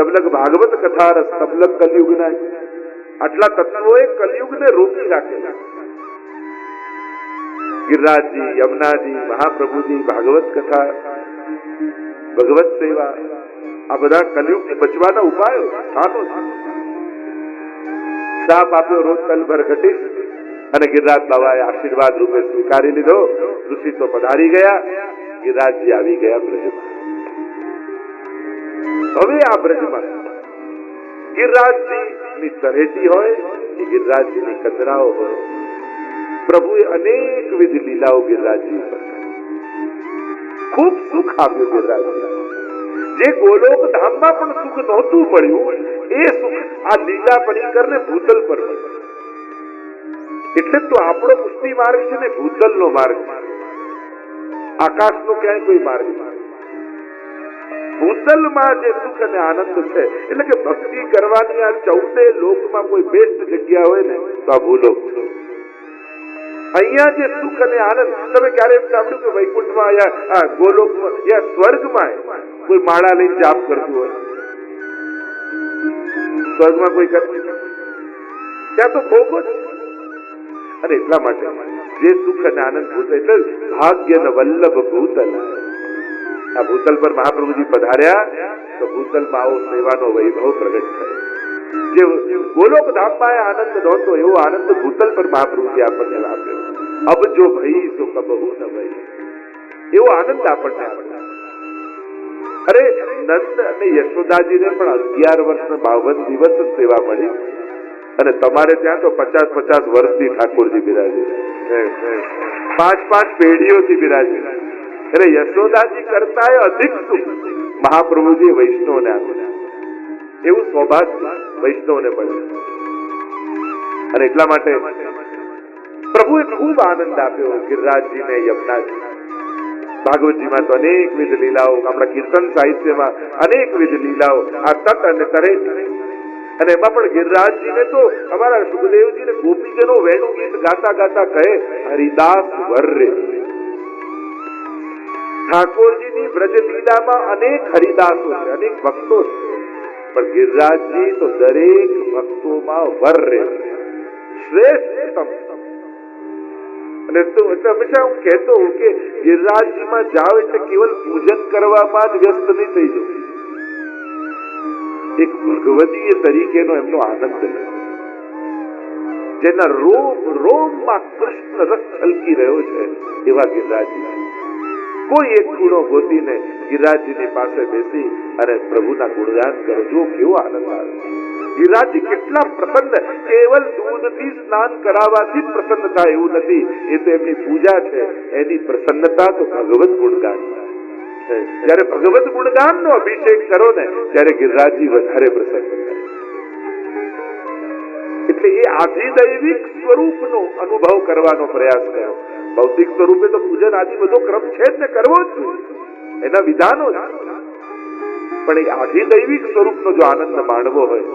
જબલક ભાગવત કથા રસ તબલક કલયુગ ના આટલા તત્વોએ કલયુગને રોકી રાખેલા ગિરિરાજજી યમુનાજી મહાપ્રભુજી ભાગવત કથા ભગવત સેવા આ બધા કલયુગથી બચવાના ઉપાયો સાધો છે શાપ આપ્યો રોજ તલભર ઘટીશ અને ગિરિરાજ બાબાએ આશીર્વાદ રૂપે સ્વીકારી લીધો ઋષિ તો પધારી ગયા ગિરિરાજજી આવી ગયા બ્રજમાં હવે આ બ્રજમાં ગિરરાજજી ની તરેટી હોય કે ગિરરાજજી ની કચરાઓ હોય, પ્રભુએ અનેકવિધ લીલાઓ ગિરરાજજી ઉપર ખૂબ સુખ આપ્યું ગિરરાજજી જે ગોલોક ધામમાં પણ સુખ નહોતું મળ્યું એ સુખ આ લીલા પરિકર ને ભૂતલ પર એટલે તો આપણો પુષ્ટિ માર્ગ છે ને ભૂતલ નો માર્ગ. આકાશ નો ક્યાંય કોઈ માર્ગ નથી. ભૂતલમાં જે સુખ અને આનંદ છે એટલે કે ભક્તિ કરવાની આ ચૌદે લોકમાં કોઈ બેસ્ટ જગ્યા હોય ને તો આ ભૂલોક છે અહીંયા જે સુખ અને આનંદ તમે ક્યારે એમ સાંભળ્યું કે વૈકુંઠમાં યા આ ગોલોકમાં યા સ્વર્ગમાં કોઈ માળા લઈને જાપ કરતું હોય સ્વર્ગમાં કોઈ કરતું ત્યાં તો ભોગો જ છે. અને એટલા માટે, જે સુખ અને આનંદ ભૂત, એટલે ભાગ્ય ને વલ્લભ ભૂતલ. આ ભૂતલ પર મહાપ્રભુજી પધાર્યા, તો ભૂતલમાં આવો સેવાનો વૈભવ પ્રગટ થયો. જે ગોલોક ધામમાં આનંદ નહોતો, એવો આનંદ ભૂતલ પર મહાપ્રભુજી આપણને લાવ્યો. અબ જો ભઈ તો કબહુ ન ભઈ એવો આનંદ આપણને અરે, નંદ અને યશોદાજીને પણ અગિયાર વર્ષ બાવન દિવસ જ સેવા મળી. અને તમારે ત્યાં તો પચાસ પચાસ વર્ષથી ઠાકોરજી બિરાજે પાંચ પાંચ પેઢીઓથી બિરાજે એટલે યશોદાજી કરતા અધિક સુખ. મહાપ્રભુજી વૈષ્ણવને આપ્યું એવું સૌભાગ્ય વૈષ્ણવને મળ્યું અને એટલા માટે પ્રભુએ ખૂબ આનંદ આપ્યો ગિરિરાજજીને યમુનાજી. ભાગવતજીમાં તો અનેકવિધ લીલાઓ, આપણા કીર્તન સાહિત્યમાં અનેકવિધ લીલાઓ, આ તટ અને તરે અને એમાં પણ ગિરિરાજજીને તો અમારા સુખદેવજીને ગોપીજનો વેણુ ગીત ગાતા ગાતા કહે, હરિદાસ વર્રે ઠાકોરજીની બ્રજ લીલામાં અનેક હરિદાસો છે, અનેક ભક્તો છે. પણ ગિરિરાજજી તો દરેક ભક્તોમાં વર્રે શ્રેષ્ઠતમ અને તો એટલે હંમેશા હું કહેતો કે ગિરિરાજજીમાં જાઓ એટલે કેવલ પૂજન કરવામાં જ વ્યસ્ત નહીં થઈ જવું. એક ભગવદીય તરીકેનો એમનો આનંદ જેના રોમ, રોમમાં કૃષ્ણ રસ છલકી રહ્યો છે એવા ગિરિરાજજી. કોઈ એક ખૂણો ગોતીને ગિરાજીની પાસે બેસી અને પ્રભુના ગુણગાન કરો. જો કેવો આનંદ આવે ગિરિરાજજી કેટલા પ્રસન્ન. કેવલ દૂધથી સ્નાન કરાવવાથી પ્રસન્ન એવું નથી. એ તો એમની પૂજા છે. એની પ્રસન્નતા તો ભગવત ગુણગાન જયારે ભગવત ગુણગાન નો અભિષેક કરો ને, ત્યારે ગિરરાજી વધારે પ્રસન્ન થાય. એટલે એ આધિદૈવિક સ્વરૂપનો અનુભવ કરવાનો પ્રયાસ કર્યો. ભૌતિક સ્વરૂપે તો પૂજન આદિ બધો ક્રમ છે જ ને, કરવો જ એના વિધાનો પણ એ આધિદૈવિક સ્વરૂપનો જો આનંદ માણવો હોય,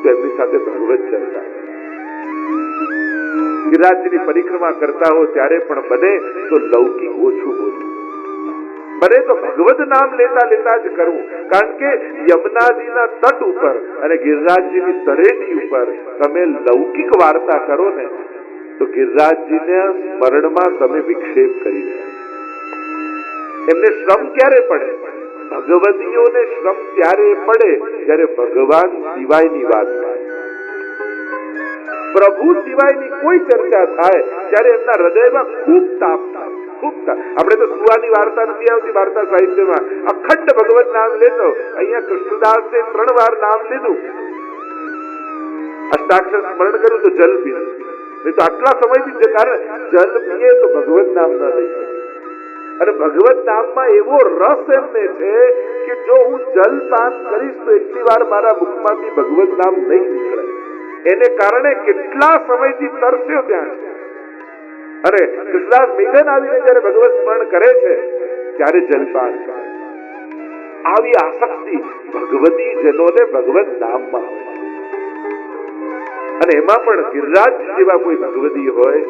તો એમની સાથે ભગવત ચર્ચા. ગિરિરાજની પરિક્રમા કરતા હો ત્યારે પણ બને તો લૌકિક ઓછું બોલવું બને તો ભગવત નામ લેતા લેતા જ કરવું. કારણ કે યમુનાજીના તટ ઉપર અને ગિરિરાજજીની તરેટી ઉપર તમે લૌકિક વાર્તા કરો ને તો ગિરિરાજજીને સ્મરણમાં તમે વિક્ષેપ કરી એમને શ્રમ ક્યારે પડે? ભગવતીઓને શ્રમ ત્યારે પડે જ્યારે ભગવાન સિવાયની વાત થાય પ્રભુ સિવાયની કોઈ ચર્ચા થાય ત્યારે એમના હૃદયમાં ખૂબ તાપ થાય, ખૂબ તાપ. આપણે તો સુવાની વાર્તા નથી આવતી વાર્તા સાહિત્યમાં. અખંડ ભગવત નામ લેતો, અહીંયા કૃષ્ણદાસે ત્રણ વાર નામ લીધું. અષ્ટાક્ષર સ્મરણ કર્યું તો જલ પીધું નહીં તો આટલા સમયથી કારણ જલ પીએ તો ભગવત નામ ના લઈ અને ભગવત નામમાં એવો રસ એમને છે કે જો હું જલ પાન કરીશ તો એટલી વાર મારા મુખમાંથી ભગવત નામ નહીં નીકળે. એને કારણે કેટલા સમયથી તરસ્યો ત્યાં અરે, કૃષ્ણદાસ મેઘન આવીને જયારે ભગવત સ્મરણ કરે છે, ત્યારે જલપાન આવી આસક્તિ ભગવતી જનોને ભગવત નામમાં અને એમાં પણ ગિરરાજ જેવા કોઈ ભગવદી હોય,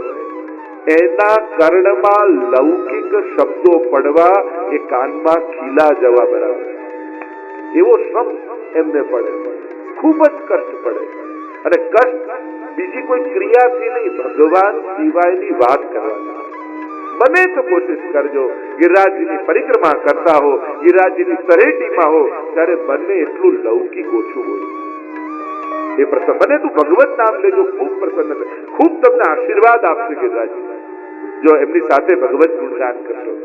એના કર્ણમાં લૌકિક શબ્દો પડવા એ કાનમાં ખીલા જવા બરાબર. એવો શ્રમ એમને પડે. ખૂબ જ કષ્ટ પડે. અને કષ્ટ બીજી કોઈ ક્રિયાથી નહીં, ભગવાન સિવાયની વાત કરવાની. બને તો કોશિશ કરજો ગિરિરાજની પરિક્રમા કરતા હો ગિરિરાજની તરેટીમાં હો, ત્યારે બંને એટલું લૌકિક ઓછું હોય. એ પ્રસન્ન બને તું ભગવત નામ લેજો, ખૂબ પ્રસન્ન ખૂબ તમને આશીર્વાદ આપશે ગિરિરાજી જો એમની સાથે ભગવત ગુણગાન કરશો.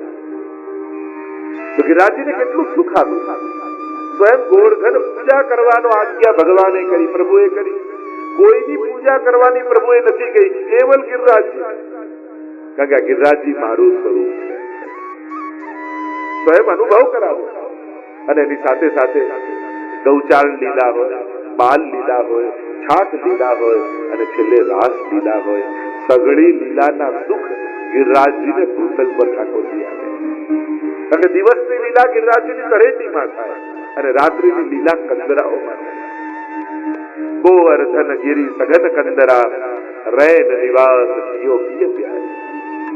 તો ગિરિરાજીને કેટલું સુખ આવ્યું સ્વયં ગોવર્ધન પૂજા કરવાનો આજ્ઞા ભગવાને કરી, પ્રભુએ કરી. કોઈની પૂજા કરવાની પ્રભુએ નથી કહી કેવલ ગિરિરાજજી. કારણ કે આ ગિરિરાજજી મારું સ્વરૂપ છે. સ્વયં અનુભવ કરાવો. અને એની સાથે સાથે ગૌચાળ લીલા હોય. બાલ લીલા હોય છાટ લીલા હોય અને છેલ્લે રાસ લીલા હોય સગળી લીલાના સુખ ગિરરાજજીને ભૂતલ પર ઠાકોરજી આપે કે દિવસની લીલા ગિરરાજજીની તળેટીમાં થાય અને રાત્રિની લીલા કંદરાઓમાં થાય. ગોવર્ધન ગિરી સઘન કંદરા, રૈન નિવાસ પ્યારી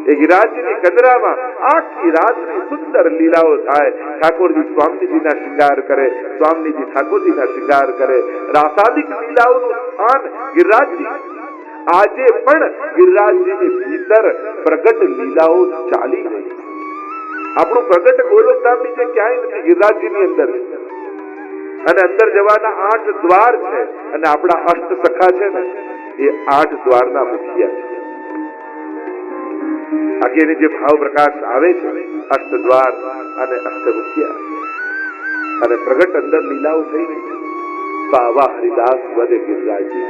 એ ગિરાજની કંદરામાં આખી રાતની સુંદર લીલાઓ થાય. ઠાકોરજી સ્વામીજીના શિંગાર કરે, સ્વામીજી ઠાકોરજીના શિંગાર કરે. રાસાદિક લીલાઓનું સ્થાન ગિરિરાજજી. આજે પણ ગિરિરાજજીની ભીતર પ્રગટ લીલાઓ ચાલી રહી આપણું પ્રગટ ગોલોકધામ નીચે ક્યાંય નથી, ગિરિરાજજીની અંદર. અને અંદર જવાના આઠ દ્વાર છે. અને આપણા અષ્ટ સખા છે ને, એ આઠ દ્વારના મુખિયા છે. આગે જે ભાવ પ્રકાશ આવે છે, અષ્ટદ્વાર અને અષ્ટ અને પ્રગટ અંદર લીલાઓ થઈ રહી બાવા હરિદાસ વદે ગિરરાજી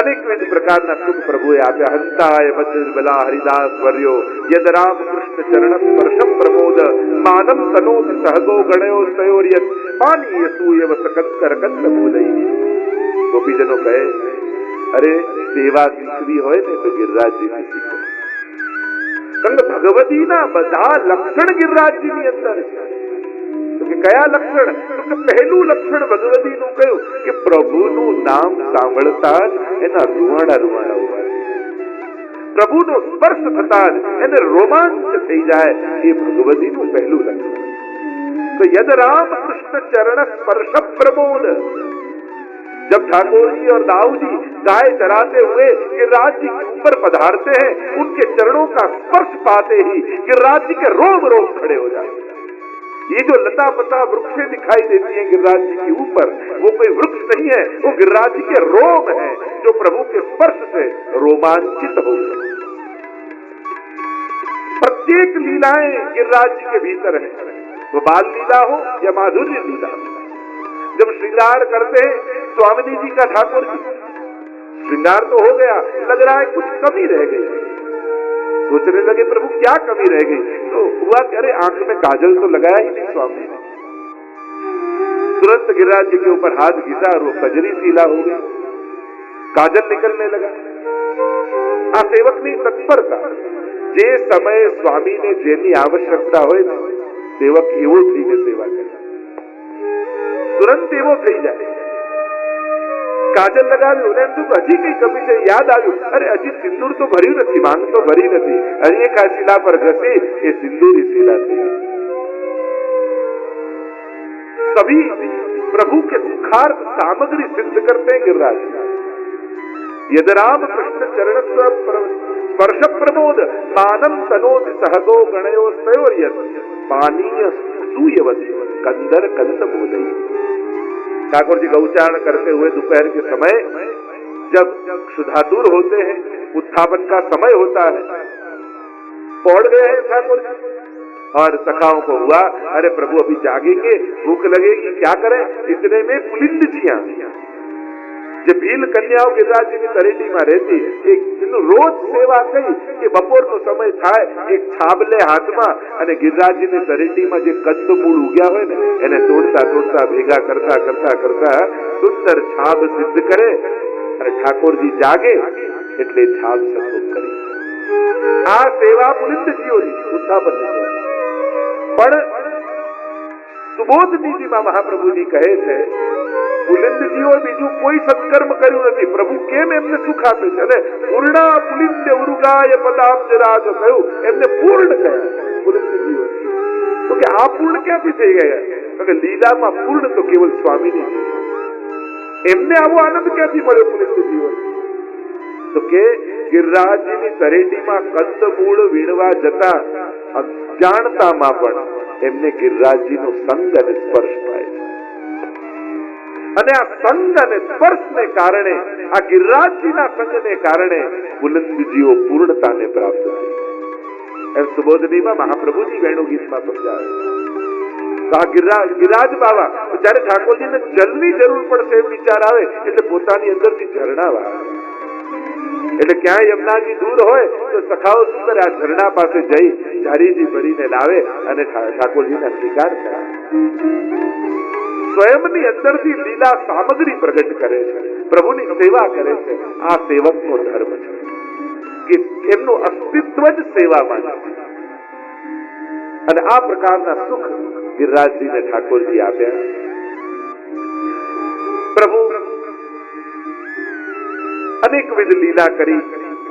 અનેકવિધ પ્રકારના સુખ પ્રભુએ આપ્યા હંતાય બલા હરિદાસ વર્યો, યદ રામ કૃષ્ણ ચરણ સ્પર્શમ પ્રમોદ, માનમ તનોત સહગો ગણયો સયોર્યત પાનીય સૂયવ સકત કંદ બોલઈ ગોપીજનો કહે અરે, સેવા શીખવી હોય ને તો ગિરિરાજજીથી શીખો. કારણ કે ભગવતીના બધા લક્ષણ ગિરરાજજીની અંદર તો કયા લક્ષણ? પહેલું લક્ષણ ભગવતીનું કયું? કે પ્રભુનું નામ સાંભળતા એના રૂવાડા રૂવાડા ઊભા. પ્રભુનો સ્પર્શ થતા જ એને રોમાંચ થઈ જાય એ ભગવતીનું પહેલું લક્ષણ. તો યદ રામ કૃષ્ણ ચરણ સ્પર્શ પ્રમોદ जब ठाकुर जी और दाऊ जी गाय चराते हुए गिरिराज जी के ऊपर पधारते हैं, उनके चरणों का स्पर्श पाते ही गिरिराज जी के रोम रोम खड़े हो जाते हैं। ये जो लता पता वृक्षें दिखाई देती है गिरिराज जी के ऊपर, वो कोई वृक्ष नहीं है, वो गिरिराज जी के रोम है, जो प्रभु के स्पर्श से रोमांचित हो गए। प्रत्येक लीलाएँ गिरिराज जी के भीतर है। वो बाल लीला हो या माधुर्य लीला हो। जब श्रृंगार करते हैं, स्वामी जी का ठाकुर जी। श्रृंगार तो हो गया, लग रहा है कुछ कमी रह गई। सोचने लगे, प्रभु, क्या कमी रह गई? तो हुआ अरे, आँख में काजल तो लगाया ही नहीं स्वामी ने तुरंत गिरिराज जी के ऊपर हाथ घिसा और वो कजरी सीला हो गया। काजल निकलने लगा। आ, सेवक ने तत्पर था जे समय स्वामी ने जेनी आवश्यकता हो सेवक एवो थी सेवा करी। તુરંત એવો થઈ જાય કાજલ લગાવ્યું ને એમ થયું કે હજી કઈ કમી છે યાદ આવ્યું અરે હજી સિંદૂર તો ભર્યું નથી માંગ તો ભરી નથી હજી એક આ શિલા પર ઘસી એ સિંદૂરી શિલા થઈ सभी प्रभु के सुखार्थ सामग्री सिद्ध करते हैं गिरिराज यद राम कृष्ण चरण स्पर्श प्रमोद मानम तनोद सहगो गणयो सयोर्यत पानीय कंदर कंद बोलई ठाकुर जी गौचारण करते हुए दोपहर के समय, जब क्षुधातुर होते हैं, उत्थापन का समय होता है। पौड़ गए हैं ठाकुर जी। और सखाओं को हुआ, अरे प्रभु, अभी जागेंगे, भूख लगेगी, क्या करें? इतने में पुलिंद जिया। જે ભીલ કન્યાઓ ગિરિરાજની તરેટીમાં રહેતી એનું રોજ સેવા થઈ કે બપોરનો સમય થાય, એક છાબલે હાથમાં અને ગિરિરાજની તરેટીમાં જે કંદમૂળ ઉગ્યા હોય ને, એને તોડતા તોડતા ભેગા કરતા કરતા કરતા સુંદર છાબ સિદ્ધ કરે અને ઠાકોરજી જાગે એટલે છાબ સત્સંગ કરી. આ સેવા પુલિંદજીઓની ઉત્થાપન પણ સુબોધ નીતિમાં મહાપ્રભુજી કહે છે પુલિંદજીઓ બીજું કોઈ સત્કર્મ કર્યું નથી. પ્રભુ કેમ એમને સુખ આપે છે? અને પૂર્ણા પુલિંદ ઉરુગાય પદાબ્જ રાજ થયું. એમને પૂર્ણ કહ્યા પુલિંદજી તો કે આ પૂર્ણ ક્યાંથી થઈ ગયા? કે લીલામાં પૂર્ણ તો કેવલ સ્વામીની એમને આવો આનંદ ક્યાંથી મળ્યો પુલિંદજી તો કે ગિરરાજની તરેટીમાં કંદમૂળ વીણવા જતા અજાણતામાં પણ એમને ગિરરાજજીનો સંગ અને સ્પર્શ થાય છે. અને આ સંગ અને સ્પર્શને કારણે, આ ગિરરાજજીના સંગને કારણે બુલંદજીઓ પૂર્ણતાને પ્રાપ્ત થઈ એમ સુબોધનીમાં મહાપ્રભુજી વેણુ ગીતમાં સમજાવે ગિરિરાજ બાબા જ્યારે ઠાકોરજીને જલની જરૂર પડશે એમ વિચાર આવે, એટલે પોતાની અંદરથી ઝરણા વાળા. એટલે ક્યાંય યમુનાજી દૂર હોય, તો સખાઓ કરે આ ઝરણા પાસે જઈ ઝારીજી ભરીને લાવે અને ઠાકોરજીને સ્વીકાર કરાવે. સ્વયંની અંદરથી લીલા સામગ્રી પ્રગટ કરે છે. પ્રભુની સેવા કરે છે. આ સેવકનો ધર્મ છે. કે એમનું અસ્તિત્વ જ સેવામાં અને આ પ્રકારના સુખ ગિરિરાજજીને ઠાકોરજી આપ્યા. પ્રભુ અનેકવિધ લીલા કરી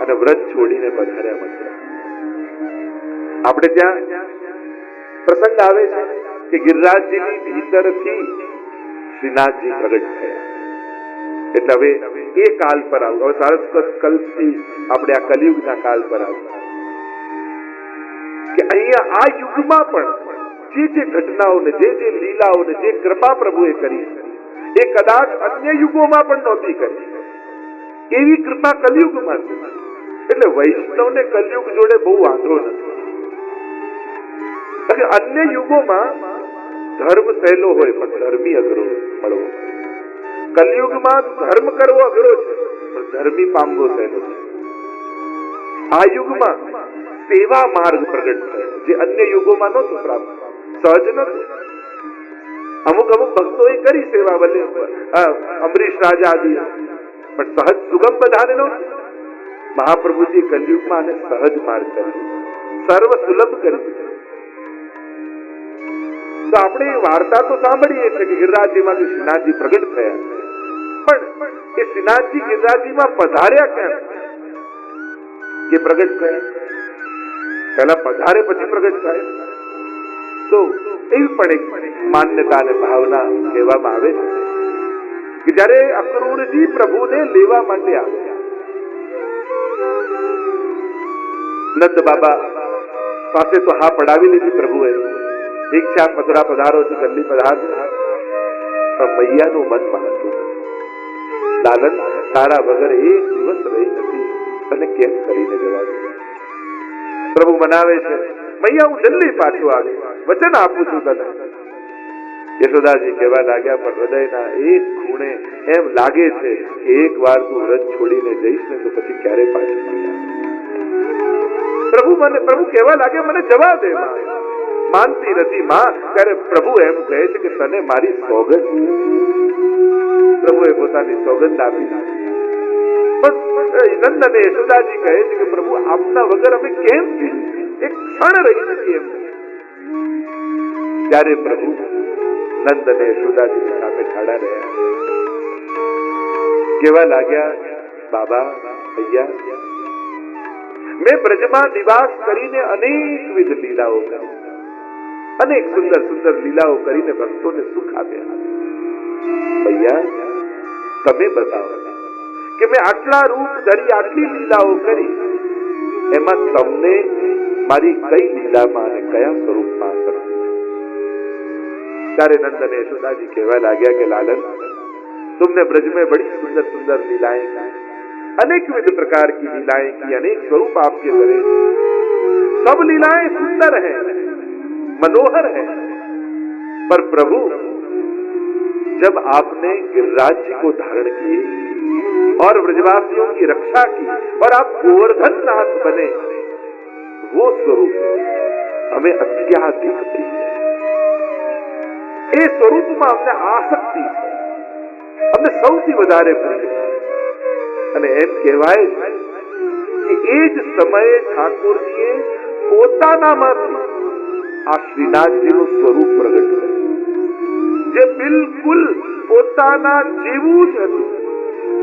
અને વ્રત છોડીને પધાર્યા મથુરા. આપણે ત્યાં પ્રસંગ આવે છે કે ગિરિરાજજીની ભીતરથી શ્રીનાથજી પ્રગટ થયા એટલે હવે એ કાલ પર આવું, હવે સારસ્વત કલ્પથી આપણે આ કલયુગના કાલ પર આવું. કે અહીંયા આ યુગમાં પણ જે જે ઘટનાઓને, જે જે લીલાઓને, જે કૃપા પ્રભુએ કરી, એ કદાચ અન્ય યુગોમાં પણ નહોતી કરી. એવી કૃપા કલયુગમાં છે. એટલે વૈષ્ણવને કલયુગ જોડે બહુ વાંધો નથી. અન્ય યુગોમાં ધર્મ સહેલો હોય, પણ ધર્મી અઘરો મળવો કલયુગમાં ધર્મ કરવો અઘરો છે, પણ ધર્મી પામવો સહેલો છે. આ યુગમાં સેવા માર્ગ પ્રગટ થયો, જે અન્ય યુગોમાં નહોતું પ્રાપ્ત સહજ નહોતું. અમુક અમુક ભક્તોએ કરી સેવા બને અમરીશ રાજા આદિ. પણ સહજ સુગમ બધાને નહોતું. મહાપ્રભુજી કલયુગમાં આને સહજ માર્ગ કર્યો સર્વ સુલભ કરી. તો આપણે વાર્તા તો સાંભળીએ છીએ કે ગિરિરાજજીમાંથી શ્રીનાથજી પ્રગટ થયા. પણ એ શ્રીનાથજી ગિરિરાજજીમાં પધાર્યા કેમ? કે પ્રગટ થયા. પેલા પધારે પછી પ્રગટ થાય. તો એવી પણ એક માન્યતા અને ભાવના કહેવામાં આવે છે કે જ્યારે અક્રૂરજી પ્રભુને લેવા માટે આવ્યા, નંદ બાબા પાસે તો હા પડાવી લીધી પ્રભુએ. દીક્ષા મથુરા પધારો છે ગલ્લી પધાર પણ મૈયાનું મન નથી. લાલન, તારા વગર એક દિવસ રહી નથી. તને કેમ કરીને જવા પ્રભુ મનાવે છે, મૈયા, હું જલ્દી પાછું આવી વચન આપું છું તને. યશોદાજી કહેવા લાગ્યા, પણ હૃદયના એક ખૂણે એમ લાગે છે કે એક વાર તું વ્રત છોડીને જઈશ ને તો પછી ક્યારે પાછું પ્રભુ મને, પ્રભુ કહેવા લાગે મને જવા દે માનતી નથી, માં. ત્યારે પ્રભુ એમ કહે છે કે તને મારી સોગંદ. પ્રભુએ પોતાની સોગંદ આપી પણ અ, નંદ અને યશોદાજી કહે છે કે પ્રભુ આપના વગર અમે કેમ જીવીએ? એક ક્ષણ રહી શકીએ એમ. ત્યારે પ્રભુ નંદ અને યશોદાજી સામે ખાડા રહ્યા. કેવા લાગ્યા બાબા ભૈયા? મેં બ્રજમાં નિવાસ કરીને અનેકવિધ લીલાઓ કરી. અનેક સુંદર સુંદર લીલાઓ કરીને ભક્તોને સુખ આપ્યા. ભૈયા તમે બતાવો કે મેં આટલા રૂપ ધરી આટલી લીલાઓ કરી એમાં તમને મારી કઈ લીલામાં અને કયા સ્વરૂપમાં આસક્તિ છે ત્યારે नंद ने यशोदा जी कहवा लाग्या कि लालन तुमने ब्रज में बड़ी सुंदर सुंदर लीलाएं की अनेक विध प्रकार की लीलाएं की अनेक स्वरूप आपके धरे सब लीलाएं सुंदर हैं मनोहर हैं पर प्रभु जब आपने गिरिराज जी को धारण किए और ब्रजवासियों की रक्षा की और आप गोवर्धन नाथ बने वो स्वरूप हमें अत्याधिक प्रिय है એ સ્વરૂપમાં અમને આસક્તિ છે અમને સૌથી વધારે પ્રિય છે અને એમ કહેવાય છે કે એ જ સમયે ઠાકોરજીએ પોતાનામાંથી આ શ્રીનાથજીનું સ્વરૂપ પ્રગટ કર્યું જે બિલકુલ પોતાના જેવું જ હતું.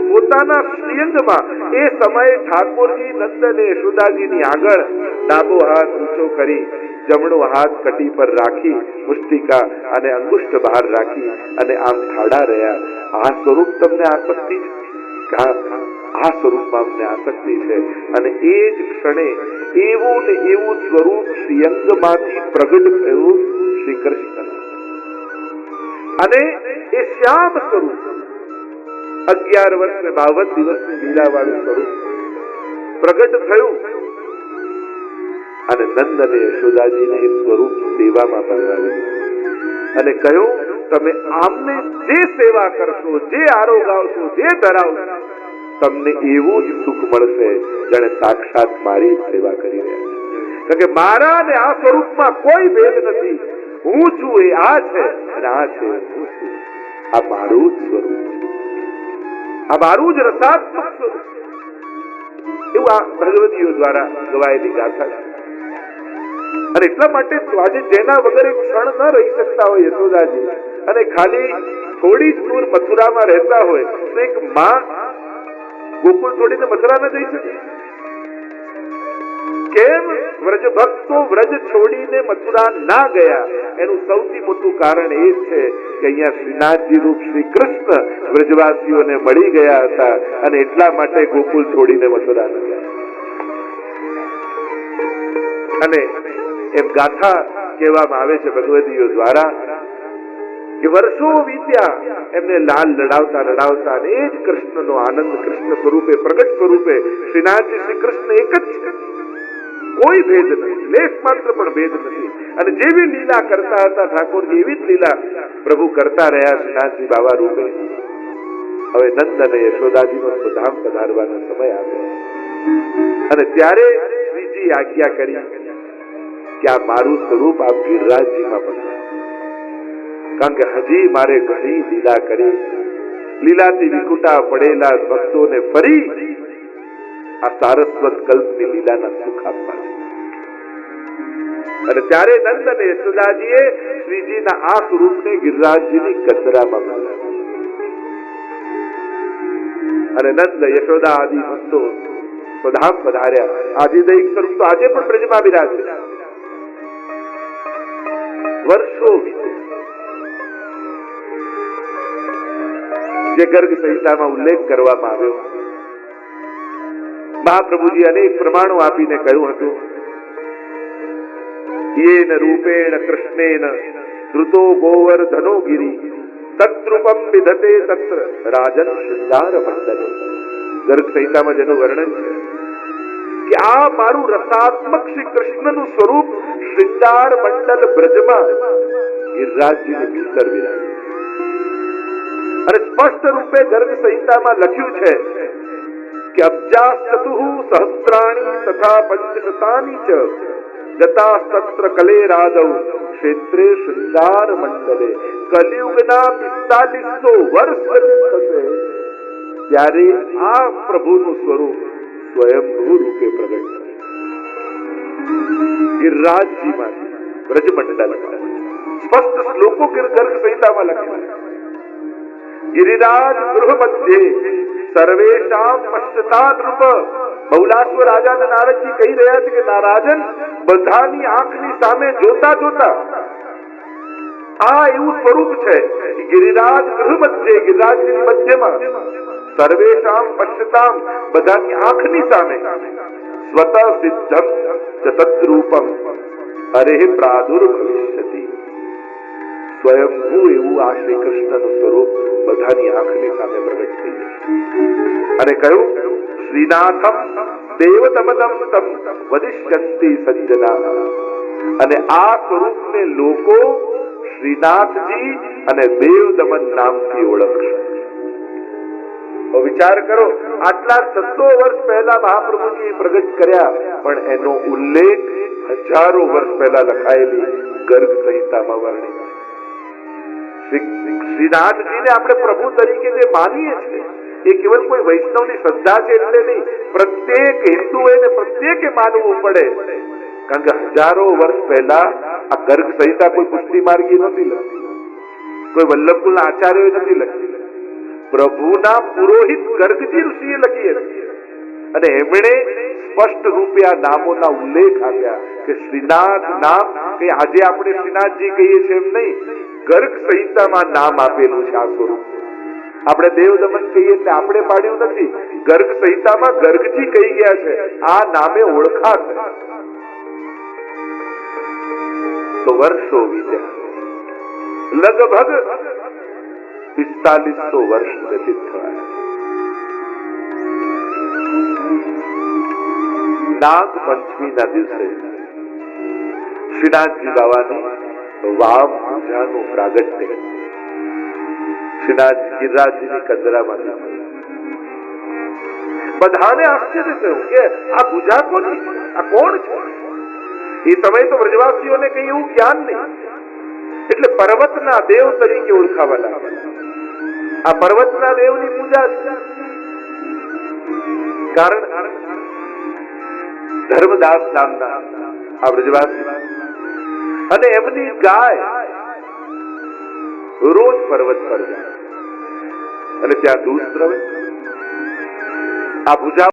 પોતાના શ્રીઅંગમાં એ સમયે ઠાકોરજી નંદને યશોદાજીની આગળ ડાબો હાથ ઊંચો કરી, જમણો હાથ કટી પર રાખી મુષ્ટિકા અને અંગુષ્ઠ બહાર રાખી અને આમ ઠાડા રહ્યા. આ સ્વરૂપ તમને આસક્તિ આ સ્વરૂપમાં અમને આસક્તિ છે. અને એ જ ક્ષણે એવું ને એવું સ્વરૂપ શ્રીઅંગમાંથી પ્રગટ થયું શ્રી કૃષ્ણ. અને એ શ્યામ સ્વરૂપ. અગિયાર વર્ષ ને બાવન દિવસની લીલા વાળું સ્વરૂપ પ્રગટ થયું. અને નંદ અને યશોદાજીને એ સ્વરૂપ સેવામાં પધરાવ્યું અને કહ્યું, તમે આમને જે સેવા કરશો, જે આરોગાવશો જે ધરાવશો તમને એવું જ સુખ મળશે જેને સાક્ષાત મારી સેવા કરી રહ્યા છે. કારણ કે મારા અને આ સ્વરૂપમાં કોઈ ભેદ નથી. હું છું એ આ છે અને આ છે હું છું આ મારું જ સ્વરૂપ છે. આ મારું જ રસાત્મક સ્વરૂપ એવું આ ભગવતીઓ દ્વારા ગવાયેલી ગાથા છે. અને એટલા માટે આજે જેના વગર એક ક્ષણ ન રહી શકતા હોય યશોદાજી અને ખાલી થોડી જ દૂર મથુરામાં રહેતા હોય તો એક માં ગોકુળ છોડીને મથુરા ન જઈ શકે? કેમ? વ્રજ ભક્તો વ્રજ છોડીને મથુરા ના ગયા. એનું સૌથી મોટું કારણ એ છે કે અહીંયા શ્રીનાથજી રૂપ શ્રી કૃષ્ણ વ્રજવાસીઓને મળી ગયા હતા અને એટલા માટે ગોકુલ છોડીને મથુરા ન ગયા. અને એમ ગાથા કહેવામાં આવે છે ભગવદીઓ દ્વારા કે વર્ષો વીત્યા એમને લાલ લડાવતા લડાવતા અને એ જ કૃષ્ણનો આનંદ કૃષ્ણ સ્વરૂપે પ્રગટ સ્વરૂપે શ્રીનાથજી શ્રી કૃષ્ણ એક જ છે કોઈ ભેદ નથી. લેશ માત્ર પણ ભેદ નથી. અને જેવી લીલા કરતા હતા, ઠાકોરજી એવી જ લીલા પ્રભુ કરતા રહ્યા શ્રીનાથજી બાબા રૂપે. હવે નંદ અને યશોદાજીનો ધામ પધારવાનો સમય આવ્યો. અને ત્યારે શ્રીજી આજ્ઞા કરી કે આ મારું સ્વરૂપ આપ ગિરરાજજીમાં પધારો કારણ કે હજી મારે ઘણી લીલા કરી. લીલાથી વિકુટા પડેલા ભક્તોને ફરી આ સારસ્વત કલ્પની લીલાના સુખ આપવા. અને ત્યારે નંદ અને યશોદાજીએ શ્રીજીના આ સ્વરૂપને ગિરિરાજજીની બનાવ્યું અને નંદ યશોદા આદિ ભક્તો સ્વધામ પધાર્યા. આજે દૈક સ્વરૂપ તો આજે પણ પ્રજમાં બિરાજે. વર્ષો જે ગર્ગ સંહિતામાં ઉલ્લેખ કરવામાં આવ્યો. મહાપ્રભુજી અનેક પ્રમાણો આપીને કહ્યું હતું. યેન रूपेण कृष्णेन ધૃતો गोवर्धनो गिरि। તત્રૂપમ વિધતે તત્ર રાજન શૃંગાર મંડલે ગર્ગ સંહિતામાં જેનું વર્ણન કે આ મારું રસાત્મક શ્રી કૃષ્ણનું સ્વરૂપ શૃંગાર મંડલ બ્રજમાં ગિરરાજજીની ભીતર વિરાજ અને સ્પષ્ટ રૂપે ગર્ગ સંહિતામાં લખ્યું છે કે અબ્જાસ્તુ સહસ્ત્રાણી તથા પંચશતાની ચ ગતાસ્તત્ર કલે રાધવ ક્ષેત્રે શૃંગાર મંડલે કલિયુગના પિસ્તાલીસો વર્ષ થશે ત્યારે આ પ્રભુનું સ્વરૂપ સ્વયંભૂ રૂપે પ્રગટ થશે ગિરિરાજજીમાંથી બ્રજમંડલ સ્પષ્ટ શ્લોકો ગર્ગ સંહિતામાં લખેલા ગિરિરાજ ગૃહ મધ્યે સર્વેશામ પશ્ચતા રૂપ બહુલાશ્વ રાજા નારદજી કહી રહ્યા છે કે નારાજન બધાની આંખની સામે જોતા જોતા આ એવું સ્વરૂપ છે ગિરિરાજ ગૃહ મધ્યે ગિરિરાજની મધ્યમાં સર્વેશામ પશ્યતામ બધાની આંખની સામે સ્વતઃ સિદ્ધમ ચ અરે પ્રાદુર્ભવિષ્યતિ. સ્વયંભૂ એવું આ શ્રી કૃષ્ણનું સ્વરૂપ બધાની આંખની સામે પ્રગટ થઈ જશે. અને કહ્યું શ્રીનાથમ દેવતમદમ તમ વદિષ્યંતિ સજ્જના અને આ સ્વરૂપને લોકો શ્રીનાથજી અને દેવદમન નામથી ઓળખશે વિચાર કરો આટલા છસો વર્ષ પહેલા મહાપ્રભુજી પ્રગટ કર્યા પણ એનો ઉલ્લેખ હજારો વર્ષ પહેલા લખાયેલી ગર્ગ સંહિતામાં વર્ણિત શ્રીનાથજીને આપણે પ્રભુ તરીકે જે માનીએ છીએ એ કેવલ કોઈ વૈષ્ણવની શ્રદ્ધા છે એટલે નહીં. પ્રત્યેક હિન્દુ એને પ્રત્યેકે માનવું પડે. કારણ કે હજારો વર્ષ પહેલા આ ગર્ગ સંહિતા કોઈ પુષ્ટિ માર્ગી નથી લખી કોઈ વલ્લભકુલના આચાર્ય નથી લખી પ્રભુના પુરોહિત ગર્ગજી ઋષિએ લખી હતી. અને એમણે સ્પષ્ટ રૂપે આ નામોના ઉલ્લેખ આપ્યા કે શ્રીનાથ નામ કે આજે આપણે શ્રીનાથજી કહીએ છીએ એમ નહીં. ગર્ગ સંહિતામાં નામ આપેલું છે આ સ્વરૂપ. આપણે દેવ દમન કહીએ એટલે આપણે પાડ્યું નથી. ગર્ગ સંહિતામાં ગર્ગજી કહી ગયા છે, આ નામે ઓળખાત તો વર્ષો વીત્યા. લગભગ પિસ્તાલીસો વર્ષ વ્યતીત થયા નાગ પંચમીના દિવસે શ્રીનાથજી બાવાની વામ પૂજાનું પ્રાગટ્ય. શ્રીનાથ ગિરિરાજની કંદરામાં બધાને આશ્ચર્ય થયું કે આ કોની? આ કોણ છે? એ સમયે તો વ્રજવાસીઓને કઈ એવું જ્ઞાન નહીં. એટલે પર્વતના દેવ તરીકે ઓળખાવા લાગ્યા આ પર્વતના દેવની પૂજા છે. કારણ ધર્મદાસ નામના આ વ્રજવાસી. અને એમની ગાય રોજ પર્વત પર જાય. અને ત્યાં દૂધ સ્રવે આ પૂજા